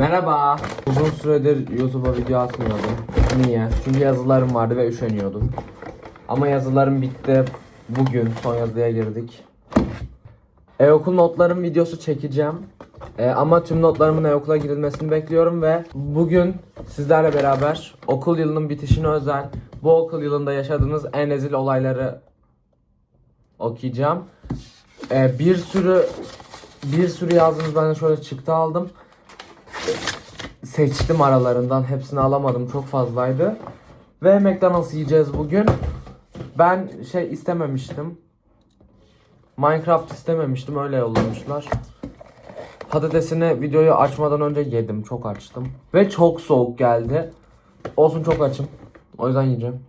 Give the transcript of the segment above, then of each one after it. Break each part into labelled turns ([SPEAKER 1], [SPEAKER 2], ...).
[SPEAKER 1] Merhaba. Uzun süredir YouTube'a video atmıyordum. Niye? Çünkü yazılarım vardı ve üşeniyordum. Ama yazılarım bitti. Bugün son yazıya girdik. E-okul notlarım videosu çekeceğim. E, ama tüm notlarımın e-okula girilmesini bekliyorum ve bugün sizlerle beraber okul yılının bitişine özel bu okul yılında yaşadığınız en rezil olayları okuyacağım. E, bir sürü bir sürü yazdınız ben şöyle çıktı aldım seçtim aralarından. Hepsini alamadım. Çok fazlaydı. Ve McDonald's yiyeceğiz bugün. Ben şey istememiştim. Minecraft istememiştim. Öyle yollamışlar. Patatesini videoyu açmadan önce yedim. Çok açtım. Ve çok soğuk geldi. Olsun çok açım. O yüzden yiyeceğim.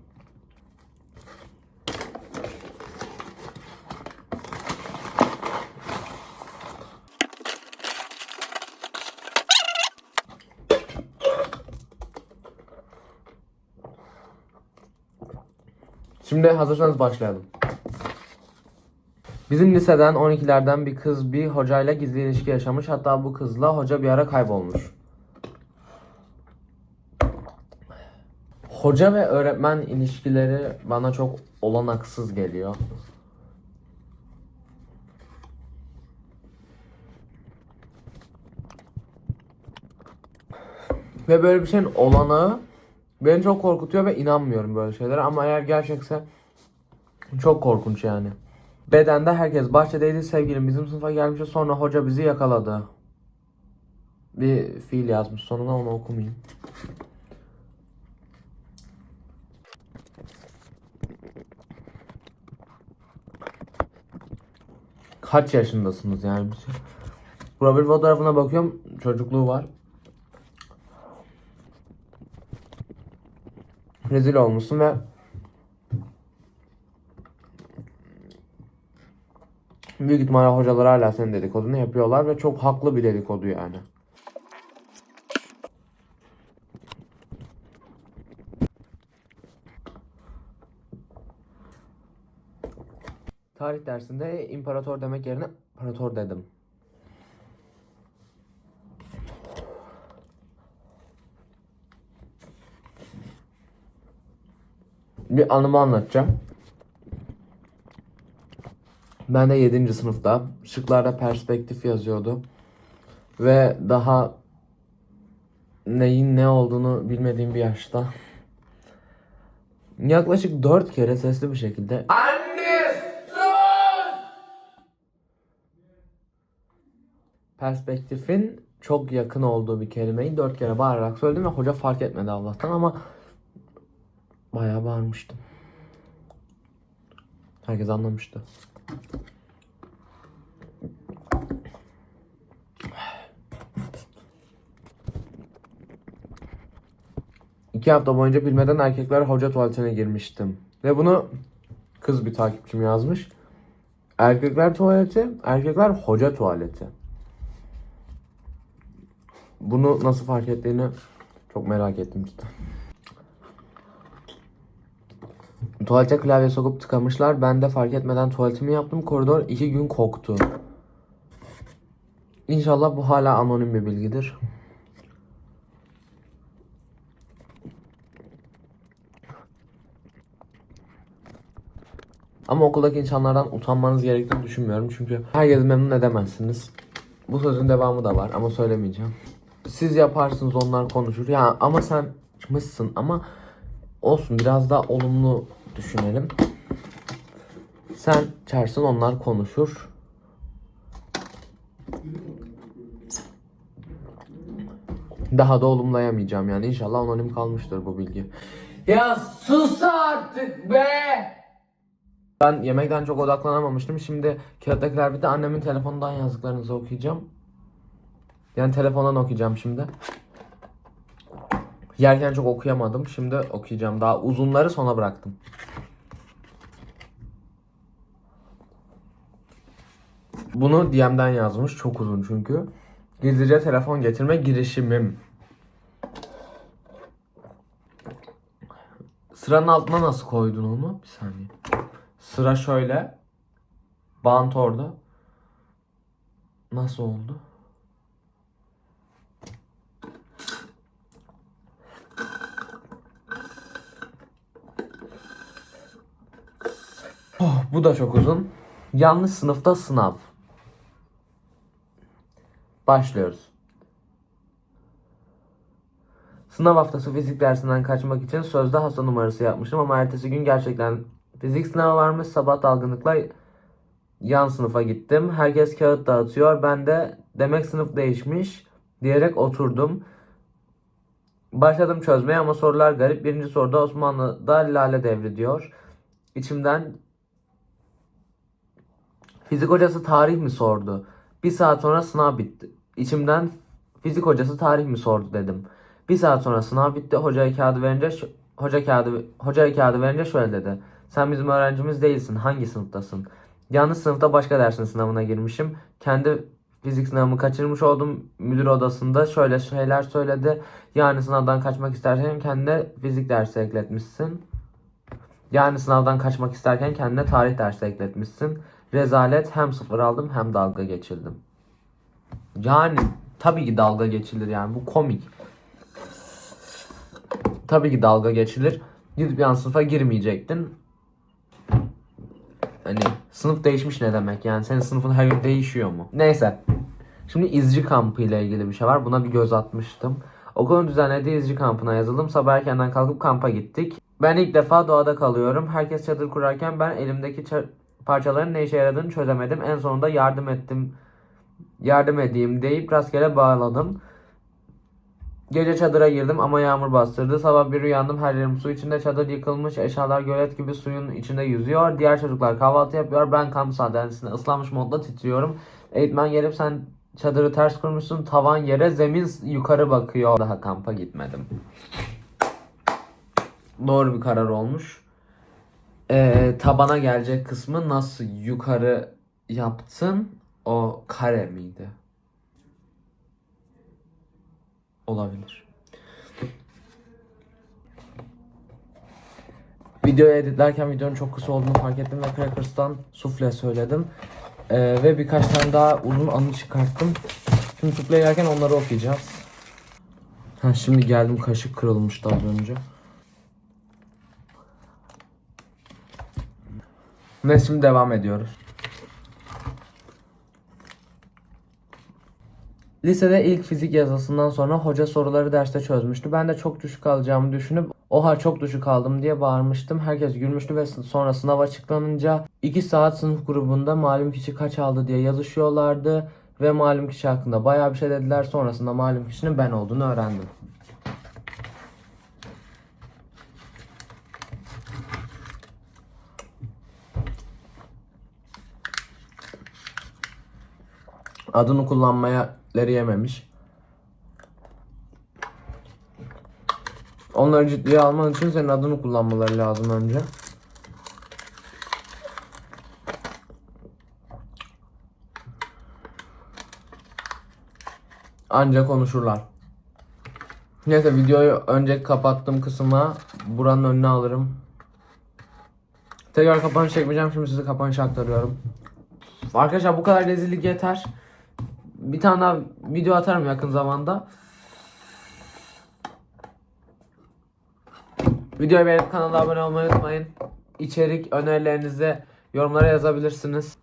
[SPEAKER 1] Şimdi hazırsanız başlayalım. Bizim liseden 12'lerden bir kız bir hocayla gizli ilişki yaşamış. Hatta bu kızla hoca bir ara kaybolmuş. Hoca ve öğretmen ilişkileri bana çok olanaksız geliyor. Ve böyle bir şeyin olanağı beni çok korkutuyor ve inanmıyorum böyle şeylere ama eğer gerçekse çok korkunç yani. Bedende herkes bahçedeydi sevgilim bizim sınıfa gelmişti sonra hoca bizi yakaladı. Bir fiil yazmış sonuna onu okumayayım. Kaç yaşındasınız yani? Profil fotoğrafına bakıyorum çocukluğu var. Rezil olmuşsun ve büyük ihtimalle hocalar hala senin dedikodunu yapıyorlar ve çok haklı bir dedikodu yani. Tarih dersinde imparator demek yerine imparator dedim. Bir anımı anlatacağım. Ben de 7. sınıfta şıklarda perspektif yazıyordu. Ve daha neyin ne olduğunu bilmediğim bir yaşta yaklaşık 4 kere sesli bir şekilde Anne Perspektifin çok yakın olduğu bir kelimeyi 4 kere bağırarak söyledim ve hoca fark etmedi Allah'tan ama Bayağı bağırmıştım. Herkes anlamıştı. İki hafta boyunca bilmeden erkekler hoca tuvaletine girmiştim. Ve bunu kız bir takipçim yazmış. Erkekler tuvaleti, erkekler hoca tuvaleti. Bunu nasıl fark ettiğini çok merak ettim cidden. Tuvalete klavye sokup tıkamışlar. Ben de fark etmeden tuvaletimi yaptım. Koridor iki gün koktu. İnşallah bu hala anonim bir bilgidir. Ama okuldaki insanlardan utanmanız gerektiğini düşünmüyorum. Çünkü herkesi memnun edemezsiniz. Bu sözün devamı da var ama söylemeyeceğim. Siz yaparsınız onlar konuşur. Ya ama sen çıkmışsın ama olsun biraz daha olumlu düşünelim. Sen çağırsın onlar konuşur. Daha da olumlayamayacağım yani inşallah anonim kalmıştır bu bilgi. Ya sus artık be! Ben yemekten çok odaklanamamıştım. Şimdi kağıttakiler bitti. Annemin telefonundan yazdıklarınızı okuyacağım. Yani telefondan okuyacağım şimdi. Yerken çok okuyamadım. Şimdi okuyacağım. Daha uzunları sona bıraktım. Bunu DM'den yazmış. Çok uzun çünkü. Gizlice telefon getirme girişimim. Sıranın altına nasıl koydun onu? Bir saniye. Sıra şöyle. Bant orada. Nasıl oldu? Oh, bu da çok uzun. Yanlış sınıfta sınav. Başlıyoruz. Sınav haftası fizik dersinden kaçmak için sözde hasta numarası yapmışım ama ertesi gün gerçekten fizik sınavı varmış. Sabah dalgınlıkla yan sınıfa gittim. Herkes kağıt dağıtıyor. Ben de demek sınıf değişmiş diyerek oturdum. Başladım çözmeye ama sorular garip. Birinci soruda Osmanlı'da lale devri diyor. İçimden fizik hocası tarih mi sordu? Bir saat sonra sınav bitti. İçimden fizik hocası tarih mi sordu dedim. Bir saat sonra sınav bitti. Hocaya kağıdı verince hoca kağıdı hocaya kağıdı verince şöyle dedi. Sen bizim öğrencimiz değilsin. Hangi sınıftasın? Yanlış sınıfta başka dersin sınavına girmişim. Kendi fizik sınavımı kaçırmış oldum. Müdür odasında şöyle şeyler söyledi. Yani sınavdan kaçmak isterken kendine fizik dersi ekletmişsin. Yani sınavdan kaçmak isterken kendine tarih dersi ekletmişsin. Rezalet hem sıfır aldım hem dalga geçildim. Yani tabii ki dalga geçilir yani bu komik. Tabii ki dalga geçilir. Gidip yan sınıfa girmeyecektin. Hani sınıf değişmiş ne demek yani senin sınıfın her gün değişiyor mu? Neyse. Şimdi izci kampı ile ilgili bir şey var. Buna bir göz atmıştım. Okulun düzenlediği izci kampına yazıldım. Sabah erkenden kalkıp kampa gittik. Ben ilk defa doğada kalıyorum. Herkes çadır kurarken ben elimdeki ça- parçaların ne işe yaradığını çözemedim. En sonunda yardım ettim. Yardım edeyim deyip rastgele bağladım. Gece çadıra girdim ama yağmur bastırdı. Sabah bir uyandım her yerim su içinde. Çadır yıkılmış. Eşyalar gölet gibi suyun içinde yüzüyor. Diğer çocuklar kahvaltı yapıyor. Ben kamp sandalyesinde ıslanmış modda titriyorum. Eğitmen gelip sen çadırı ters kurmuşsun. Tavan yere zemin yukarı bakıyor. Daha kampa gitmedim. Doğru bir karar olmuş. Ee, tabana gelecek kısmı nasıl yukarı yaptın? O kare miydi? Olabilir. Videoyu editlerken videonun çok kısa olduğunu fark ettim ve Crackers'tan sufle söyledim. Ee, ve birkaç tane daha uzun anı çıkarttım. Şimdi sufle yerken onları okuyacağız. Ha, şimdi geldim kaşık kırılmıştı az önce. Ve şimdi devam ediyoruz. Lisede ilk fizik yazısından sonra hoca soruları derste çözmüştü. Ben de çok düşük alacağımı düşünüp oha çok düşük aldım diye bağırmıştım. Herkes gülmüştü ve sonra sınav açıklanınca 2 saat sınıf grubunda malum kişi kaç aldı diye yazışıyorlardı. Ve malum kişi hakkında bayağı bir şey dediler. Sonrasında malum kişinin ben olduğunu öğrendim. Adını kullanmaya leri yememiş. Onları ciddiye alman için senin adını kullanmaları lazım önce. Ancak konuşurlar. Neyse videoyu önce kapattığım kısma buranın önüne alırım. Tekrar kapanış çekmeyeceğim. Şimdi size kapanış aktarıyorum. Arkadaşlar bu kadar rezillik yeter. Bir tane daha video atarım yakın zamanda. Videoyu beğenip kanala abone olmayı unutmayın. İçerik önerilerinizi yorumlara yazabilirsiniz.